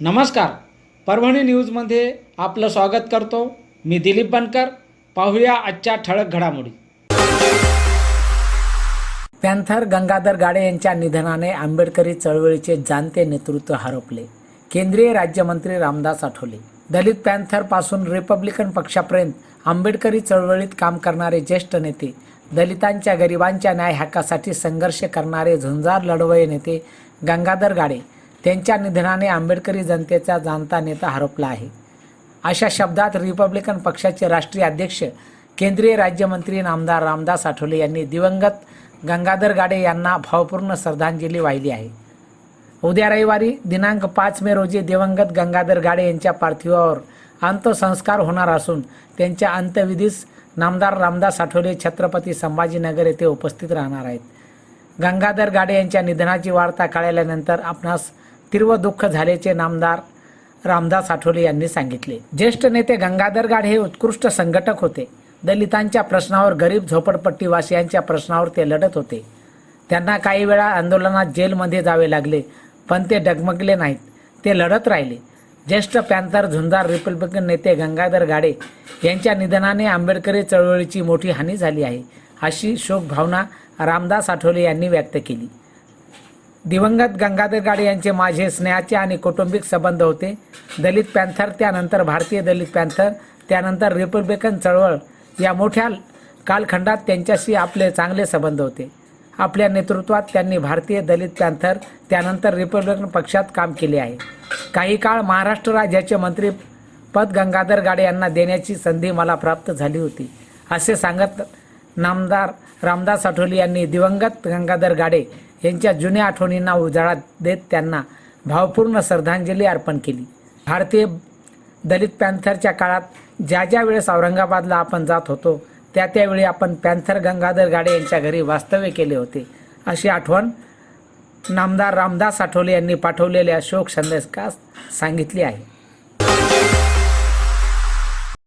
नमस्कार. परभणी न्यूजमध्ये आपलं स्वागत करतो. मी दिलीप बनकर. पाहूया आजच्या ठळक घडामोडी. पॅन्थर गंगाधर गाडे यांच्या निधनाने आंबेडकरी चळवळीचे जाणते नेतृत्व हरपले. केंद्रीय राज्यमंत्री रामदास आठवले. दलित पॅन्थरपासून रिपब्लिकन पक्षापर्यंत आंबेडकरी चळवळीत काम करणारे ज्येष्ठ नेते दलितांच्या गरिबांच्या न्याय हक्कासाठी संघर्ष करणारे झुंजार लढवय नेते गंगाधर गाडे त्यांच्या निधनाने आंबेडकरी जनतेचा जाणता नेता हरपला आहे. अशा शब्दात रिपब्लिकन पक्षाचे राष्ट्रीय अध्यक्ष केंद्रीय राज्यमंत्री नामदार रामदास आठवले यांनी दिवंगत गंगाधर गाडे यांना भावपूर्ण श्रद्धांजली वाहिली आहे. उद्या रविवारी दिनांक पाच मे रोजी दिवंगत गंगाधर गाडे यांच्या पार्थिवावर अंत्यसंस्कार होणार असून त्यांच्या अंत्यविधीस नामदार रामदास आठवले छत्रपती संभाजीनगर येथे उपस्थित राहणार आहेत. गंगाधर गाडे यांच्या निधनाची वार्ता कळल्यानंतर आपणास तीव्र दुःख झाल्याचे नामदार रामदास आठवले यांनी सांगितले. ज्येष्ठ नेते गंगाधर गाडे हे उत्कृष्ट संघटक होते. दलितांच्या प्रश्नावर गरीब झोपडपट्टीवासियांच्या प्रश्नावर ते लढत होते. त्यांना काही वेळा आंदोलनात जेलमध्ये जावे लागले पण ते डगमगले नाहीत. ते लढत राहिले. ज्येष्ठ पॅन्थर झुंजार रिपब्लिकन नेते गंगाधर गाडे यांच्या निधनाने आंबेडकरी चळवळीची मोठी हानी झाली आहे अशी शोकभावना रामदास आठवले यांनी व्यक्त केली. दिवंगत गंगाधर गाडे यांचे माझे स्नेहाचे आणि कौटुंबिक संबंध होते. दलित पॅन्थर त्यानंतर भारतीय दलित पॅन्थर त्यानंतर रिपब्लिकन चळवळ या मोठ्या कालखंडात त्यांच्याशी आपले चांगले संबंध होते. आपल्या नेतृत्वात त्यांनी भारतीय दलित पॅन्थर त्यानंतर रिपब्लिकन पक्षात काम केले आहे. काही काळ महाराष्ट्र राज्याचे मंत्री पद गंगाधर गाडे यांना देण्याची संधी मला प्राप्त झाली होती असे सांगत नामदार रामदास आठवले यांनी दिवंगत गंगाधर गाडे यांच्या जुन्या आठवणींना उजाळा देत त्यांना भावपूर्ण श्रद्धांजली अर्पण केली. भारतीय दलित पॅन्थरच्या काळात ज्या ज्या वेळेस औरंगाबादला आपण जात होतो त्या त्यावेळी आपण पॅन्थर गंगाधर गाडे यांच्या घरी वास्तव्य केले होते. अशी आठवण नामदार रामदास आठवले यांनी पाठवलेल्या शोक संदेशकास सांगितली आहे.